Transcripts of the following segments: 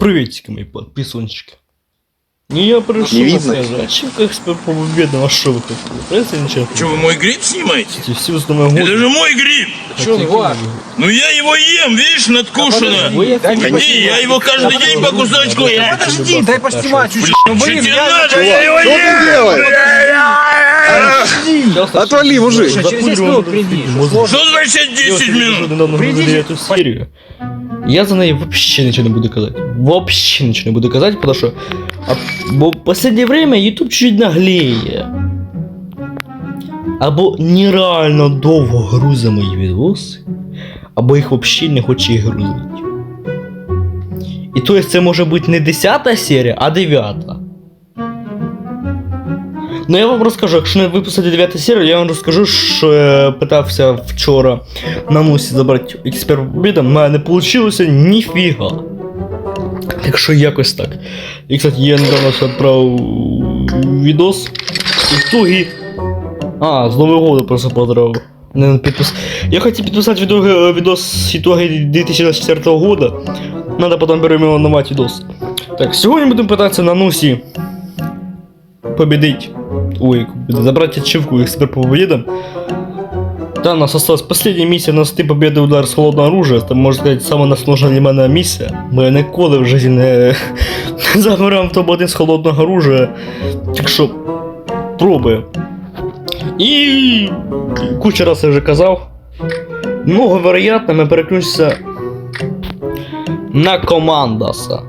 Приветики, мои подписончики. Не я пришел Не видно? сказать. Как по победам, а что вы хотели? Просто ничего. Что, вы мой гриб снимаете? Все с Новым Это же мой гриб! Егор? делаете? Ну я его ем, видишь, надкушено. Подожди, дай мне Не, я его каждый день по кусочку ем. Подожди, дай поснимать чуть-чуть. Ну, Что блин, я... надо, я его Что ем! ты делаешь? Отвали, мужик. Через 10 минут приди. Мозг- Что значит 10 минут? Приди. эту серию. Я за неї вообще ничего не буду казать. Вообще ничего не буду казать, потому а, бо в последнее время YouTube чуть наглеє. Або нереально довго грузить мої відоси, або їх вообще не хоче грузити. І то есть це може бути не 10 серія, а 9. Ну я вам розкажу, якщо не випустити 9 серію, я вам розкажу, що я питався вчора на мусі забрати експерт побіда, мене не вийшло ніфіга. Так що якось так. І, кстати, я недавно ще відправив відос. Ітоги. А, з Нового года просто поздравив. Не підпис... Я хотів підписати відео, відос итоги 2024 года. Надо потом переименовать відос. Так, сьогодні будемо питатися на Нусі победить. Ой, забрать ачивку эксперт по победам. Да, у нас осталась последняя миссия на 100 победы удар с холодного оружия. Это, можно сказать, самая насложна для мене миссия. Ми ніколи в житті не заберемо топ-1 з холодного оружия. Так що, пробуємо. І куча раз я вже казав. Много вероятно, ми переключимося на командаса.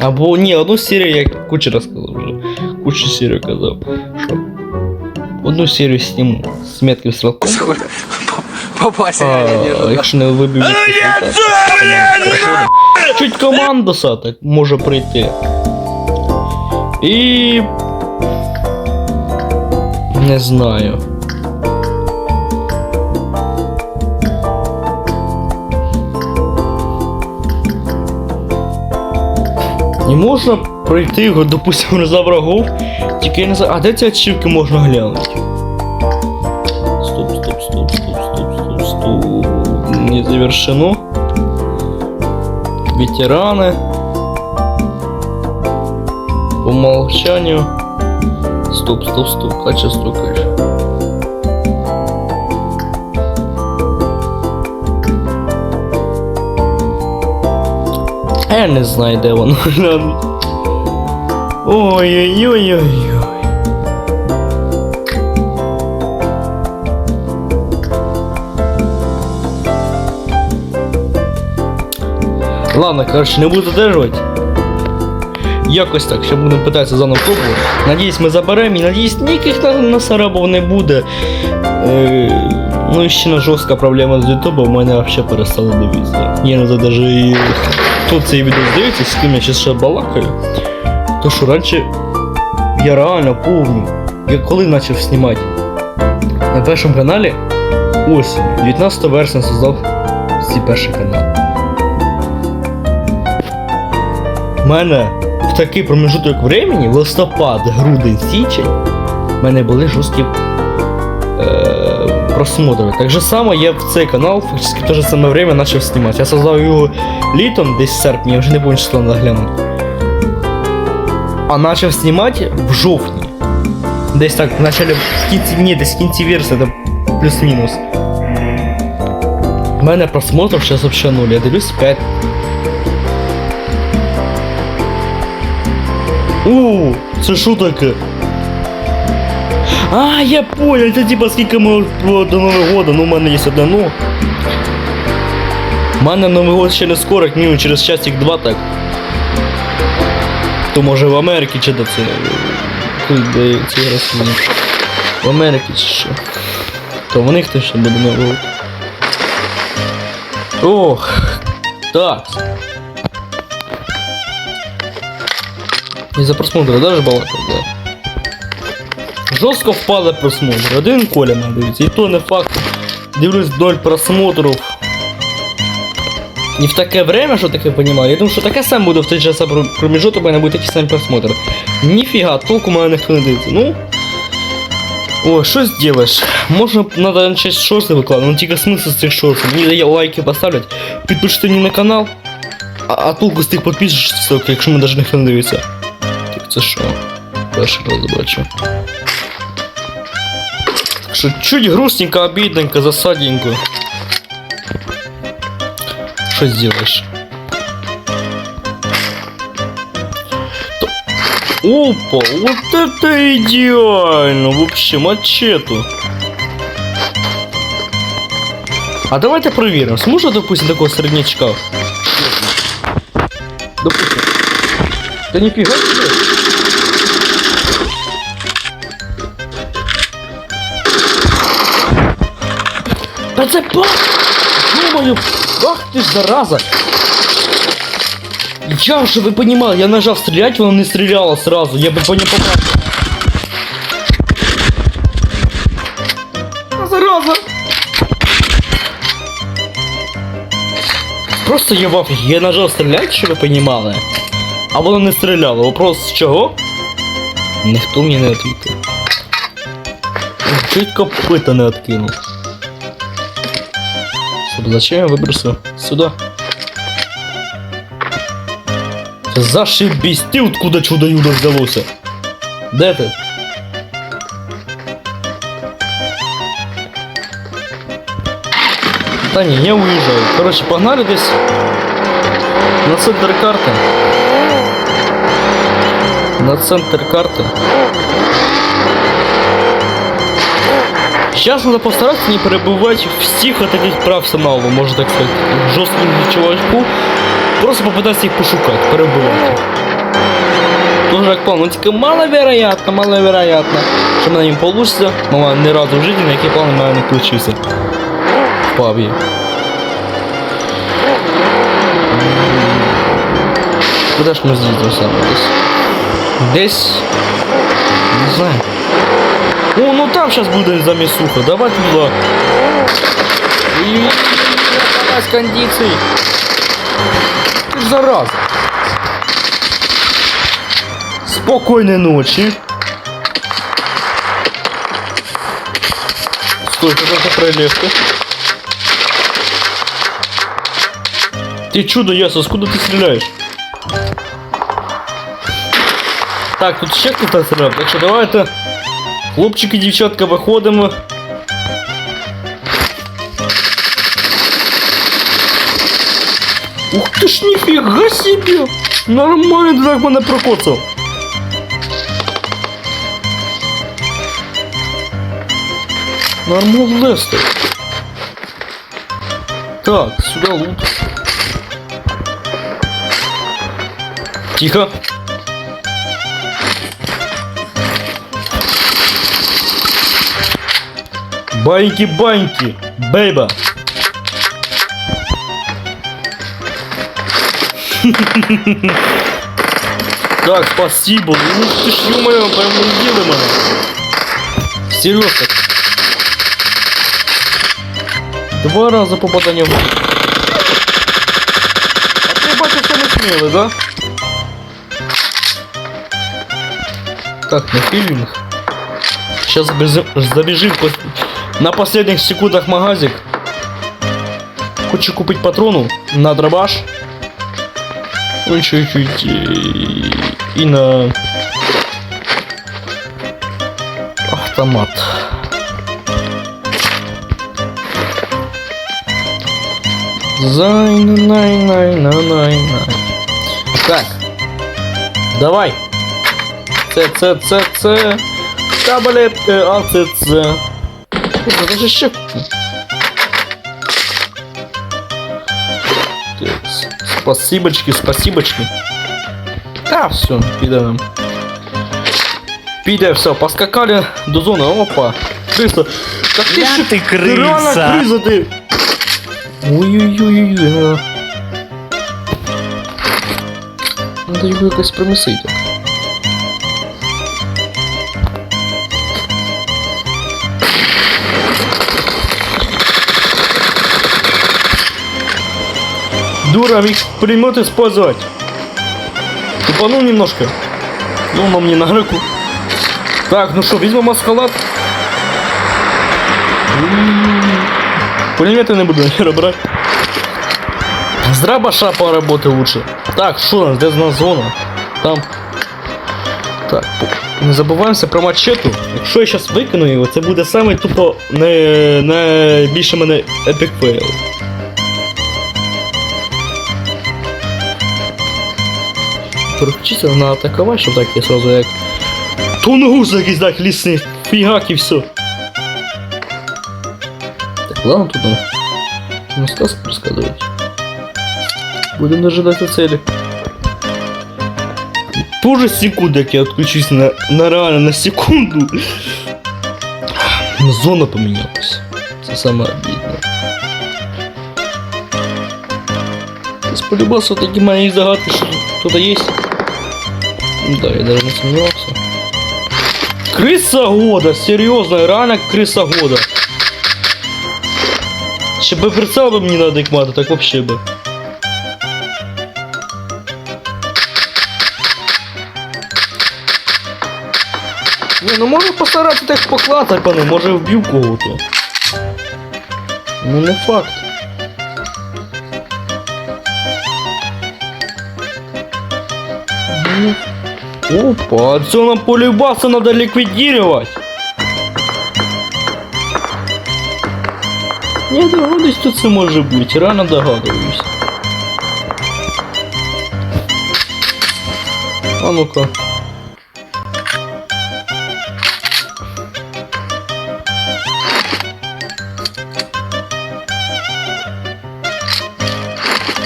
Або ні, одну серію я куча раз казав вже. Кучу серію казав. Одну серію зніму з метким стрілком. Попасть реально не якщо не вибив Чуть командоса так може прийти. І. Не знаю. Не можна пройти його, допустимо, за врагов. Тільки я не знаю. А де ці ачівки можна глянути? Стоп, стоп, стоп, стоп, стоп, стоп, стоп. Не завершено. Ветераны. По умолчанию. Стоп, стоп, стоп. Качество кэш. Я не знаю, де воно. Ой-ой-ой-ой-ой. Ладно, короче, не буду задержувати. Якось так, ще будемо питатися заново пробувати. Надіюсь, ми заберемо і надіюсь, ніяких на- насарабов не буде. Е, ну і ще на жорстка проблема з Ютубом, в мене взагалі перестало дивитися. Я не і хто цей відео дивиться, з ким я ще балакаю. То що раніше я реально помню, я коли почав знімати на першому каналі осінь, 19 вересня создав свій перший канал. У мене в такий промежуток времени, листопад, грудень, січень, в мене були жорсткі е, просмотри. Так же само я в цей канал фактично в те же саме время почав знімати. Я создав його літом, десь в я вже не помню число надо глянути. А почав знімати в жовтні. Десь так, в начале, в кінці, ні, десь в кінці версії, це плюс-мінус. У мене просмотрів зараз взагалі нуль, я дивлюсь 5 О, це що таке? А, я понял, це типа скільки ми до Нового года, ну у мене є одне ну. У мене Новий год ще не скоро, як через часик два так. То може в Америці чи де це. Ці рослини. В Америці чи що. То в них точно буде Новий год. Ох. Так. Из-за просмотра даже балакал, да. Жорстко впали просмотри. Один Коля не дивиться. І то не факт. Дивлюсь вдоль просмотрів. І в таке время, що таке понімаю, я думаю, що таке саме буде в той же самий проміжуток, у мене будуть такі самі просмотри. Ніфіга, толку мене ніхто не дивиться. Ну. О, що зробиш? Можна надо почати шорти викладати, ну тільки смисл з цих шортів. Мені дає лайки поставлять, підпишіть мені на канал. А, а толку з тих підписок, якщо ми навіть ніхто не дивиться. Так це що? Перший раз бачу. Що чуть грустненько, обідненько, засадненько. Що зробиш? Опа, вот это идеально! Вообще, мачету. А давайте проверим, сможет, допустим, такого среднячка? Допустим. Да нифига себе. Да це па! Ё-моё! Ах ты ж зараза! Я же вы понимали, я нажал стрелять, он не стреляла сразу, я бы по ней попал. А, зараза! Просто я в афігі. Я нажав стріляти, щоб ви понімали. А воно не стріляло. Вопрос з чого? Ніхто мені не відповів. Чуть копита не откинув. Стоп, Зачем я вибрався сюди? Це Зашибись, ти откуда чудо-юдо взялося? Де ти? Та ні, я уїжджаю. Коротше, погнали десь на центр карти. На центр карты. Сейчас надо постараться не перебывать всех от этих прав самого, можно так сказать, жестким чувачку. Просто попытаться их пошукать, перебывать. их. Тоже як план, ну тільки маловероятно, маловероятно, що мене їм получится. Мама ні разу в житті на які плани в мене не включився. В пабі. Куда ж ми з'їздимо саме десь? Десь. Не знаю. Там сейчас буде замісуха. Давай туда. И с кондицией. Ты ж зараза. Спокойной ночи. Стой, это пролегка. Ты чудо ясно, откуда ты стреляешь? Так, тут ще хтось стріляв, так що давайте. Хлопчики, дівчатка, виходимо. Ух ти ж ніфіга себе! Нормально ти так мене прокоцав. Нормально Лестер. Так, сюда лут. Тихо. Баньки-баньки, бейба. Так, спасибо. Ну ты ж, ё-моё, прям удивил меня. Серьезно. Два раза попадание в... А ты, батя, не смелый, да? Так, на фильмах. Сейчас забежим по- на последних секундах магазик. Хочу купить патрону на дробаш. Ну, чуть-чуть. И, на автомат. Зай, най, най, на, най, най. Так. Давай. Це, це, це, це. Таблетки, а це, це. Кurde, to się szybko. Так, спасибочки, спасибочки. Да, все, піде нам. Піде, все, поскакали до зони, опа. Криса. Так ти Ля що ти Ти реально криса. криза ти. Ой-ой-ой-ой, надо. Надо його якось примісити. Дура, пулемет использовать. Тупанул немножко. Ну, на мне на руку. Так, ну что, візьмемо маскалат. Пулемети не буду наверное, брати. З дробаша поработай лучше. Так, що у нас? Де з нас зона? Там. Так, не забуваємося про мачету. Якщо я зараз викину його, це буде саме тупо не, найбільше мене епік фейл. Переключиться на атакувати, щоб так я сразу як. Тунгус якийсь так лісний, фігак і все. Так, ладно нам. Ну, сказку розказують. Будемо дожидати цели. Позже секунду, як я отключусь на, на реально на секунду. Ну, Зона помінялась. Це саме обідно. Сподівався, такі мої загадки, що тут є. Да, я даже не сомневался. Крыса года, серьезно, реально крыса года. Би прицел би мені неадекватно, так вообще би. Не, ну може постаратися так поклацати, пане, може вб'ю кого-то. Ну не факт. Ну, Опа, все нам полюбаса надо ликвидировать. Я догадуюсь, що це може бути, рано догадуюсь. А ну-ка.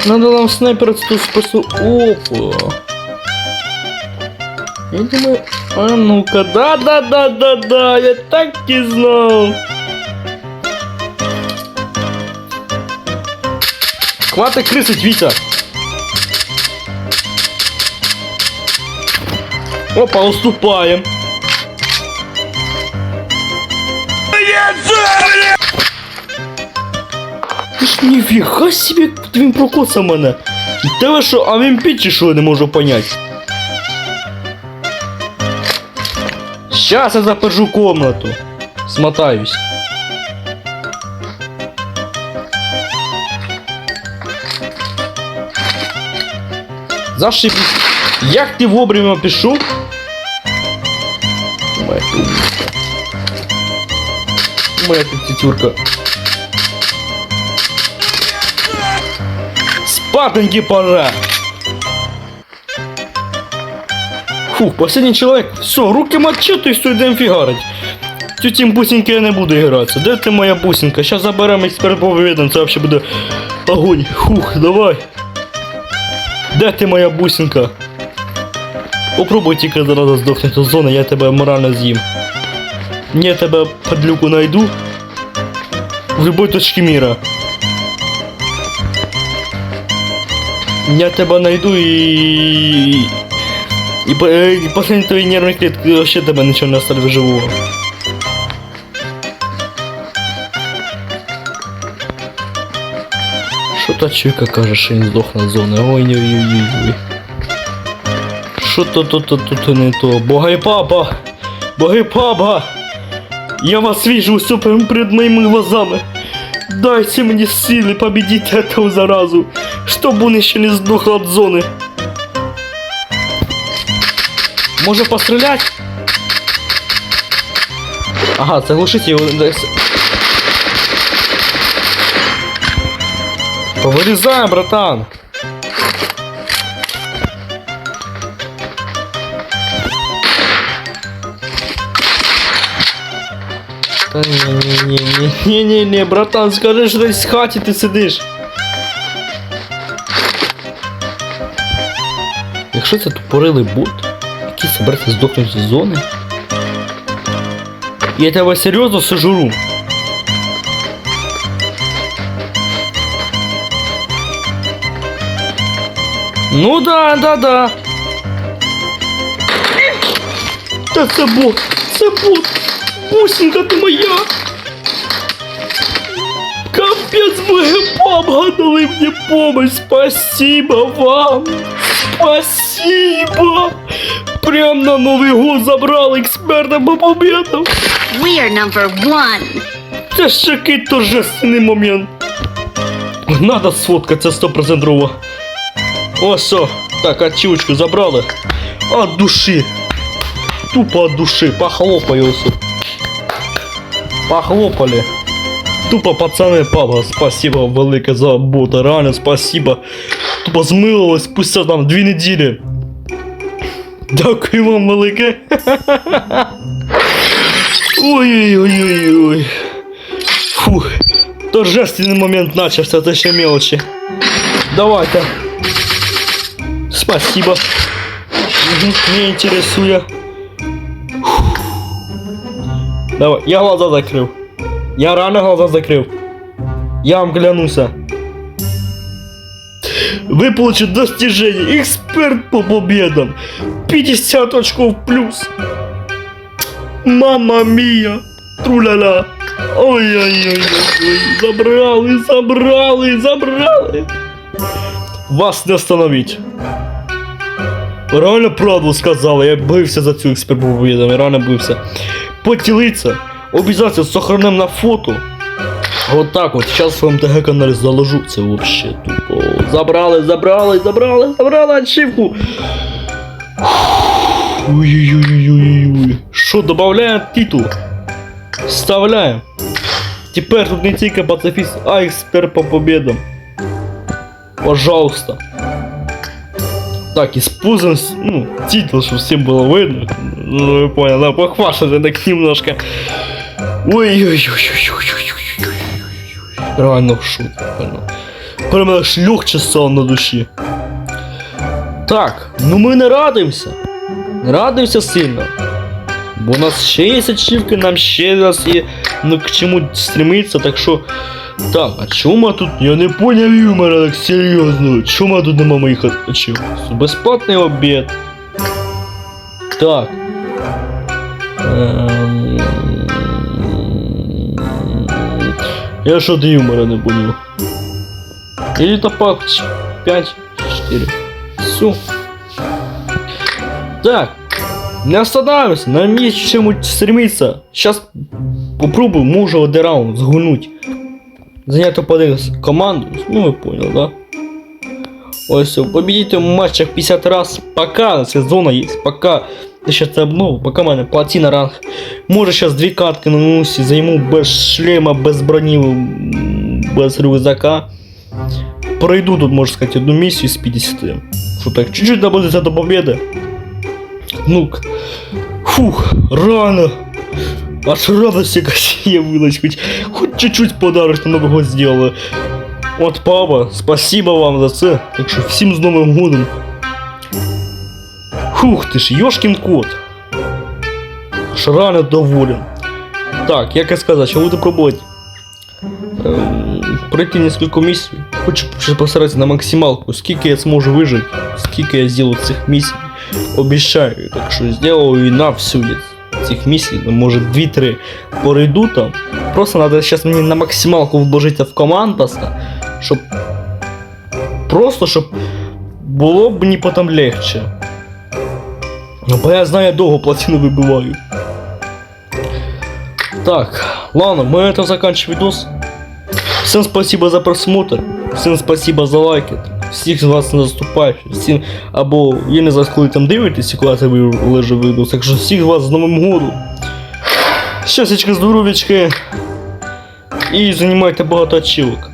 Надо нам снайпер тут спасу. Опа. Я думаю, а ну-ка, да-да-да-да-да, я так и знал. Хватит крысить, Витя. Опа, уступаем. Ти ж ніфіга собі він прокоцав мене. Тебе що, а він під чи що я не можу понять. Сейчас я запержу комнату. Смотаюсь. Зашибись. Як ти вовремя пішов? Моя ти. Моя тетюрка. Спатеньки пора. Фух, последний человек. Все, руки мочити і йдемо фігарить. Тютім бусинки я не буду гратися. Де ти моя бусинка? Сейчас заберемо експерт по вивідам, це взагалі буде огонь. Фух, давай. Де ти моя бусинка? Попробуй тільки зараз здохнути з зони, я тебе морально з'їм. Я тебе подлюку найду. В любой точці мира. Я тебе найду і. І, по- е, і последні твої нервні клітки вообще тебе нічого не оставлю живого. Що та чуйка каже, що він здохне з зони? Ой-ой-ой-ой. Що то то то то то не то? Богай папа! Богай папа! Я вас вижу все прямо перед моими глазами. Дайте мне силы победить эту заразу, чтобы он еще не сдох от зоны. Може пострілять? Ага, заглушить його десь. Повирізаємо, братан. Та ні, братан, скажи, що десь в хаті ти сидиш. Якщо це тупорилий бот, який собереться здохнути з зони. Я тебе серйозно сожру. Ну да, да, да. Та це бот, це бот. Бусинка ти моя. Капец, вы обгадали мне помощь. Спасибо вам. Спасибо. Прям на Новый год забрал експерта по победам. We are number one. Це ж який торжественний момент. Надо сфоткатися 100%. Ось все. Так, ачівочку забрали. От душі. Тупо от душі. Похлопаю все. Похлопали. Тупо пацаны, папа, спасибо велике за бота, реально спасибо. Тупо змилилось спустя там дві неділі. Дякую вам велике. Ой-ой-ой-ой-ой. Фух. Торжественный момент начался, это еще мелочи. Давай-ка. Спасибо. Не интересуя. Фух. Давай, я глаза закрыл. Я рано глаза закрыл. Я вам клянуся. Вы получите достижение. Эксперт по победам. 50 очков плюс. Мама мия. Труляля. Ой-ой-ой. Забрали, забрали, забрали. Вас не остановить. Реально правду сказала, я бився за цю експерт по победам, я реально бився. Поділиться, обов'язково сохраним на фото. Вот так вот, сейчас в МТГ каналі заложу це вообще тупо. Забрали, забрали, забрали, забрали ачивку. Ой-ой-ой-ой-ой. Що, додаємо титул? Вставляємо. Тепер тут не тільки пацифіст, а експерт по победам. Пожалуйста. Так, используем, ну, титул, чтобы всем было видно. Ну, вы поняли, да, похвастаться так немножко. Ой-ой-ой-ой-ой-ой-ой-ой. Реально в шут, реально. Прям аж легче стало на душі. Так, ну ми не радуємося. Не радуємося сильно. Бо у нас ще є ачівки, нам ще раз є ну, к чому стремиться, так що. Так, а чому тут? Я не поняв юмора так серйозно. Чому тут нема моїх ачів? Безплатний обід. Так. Ем... Я що до юмора не понял. Или то пак 5, 4. Все. Так. Не останавливайся, нам есть к чему стремиться. Сейчас попробуем, може один раунд згульнуть. Зайняти один команду. Ну ви понял, да? Ось все, победите в матчах 50 раз. Пока сезона есть, пока. Ще це обнову, поки в мене платіна ранг. Може зараз дві катки на носі, займу без шлема, без броні, без рюкзака. Пройду тут, можна сказати, одну місію з 50. Що так, чуть-чуть доблизиться до победи. Ну, фух, рано. Аж радость якась явилась, хоть, хоть чуть-чуть подарок на Новий год сделали. От папа, спасибо вам за це. Так що всім з Новим годом. Фух ти ж, Йошкін кот. Аж доволен. Так, як я сказав, що буду пробувати. Ем, пройти несколько місій. Хочу постаратися на максималку, скільки я зможу вижити, скільки я зроблю цих місій. Обіцяю, так що зроблю і на всю цих місій, ну, може 2-3 пройду там. Просто треба зараз мені на максималку вложитися в командаса, щоб просто щоб було б мені потім легче. Ну, бо я знаю, я довго плотину вибиваю. Так, ладно, мы это заканчиваем видос. Всем спасибо за просмотр, всем спасибо за лайки. Всіх з вас наступаючих, всім, або я не знаю, коли там дивитесь, коли це лежить відео, так що всіх вас з Новим годом. Щастячка, здоров'ячки. І займайте багато ачівок.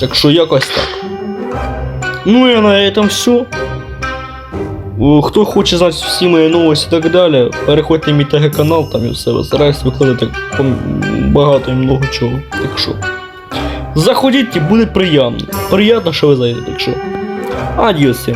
Так що якось так. Ну і на этом все. О, Хто хоче знати всі мої новості і так далі, переходьте на мій ТГ канал, там і все, стараюсь викладати багато і много чого. Так що. Заходіть буде приємно. Приємно, що ви зайдете, так що. Адіос всім.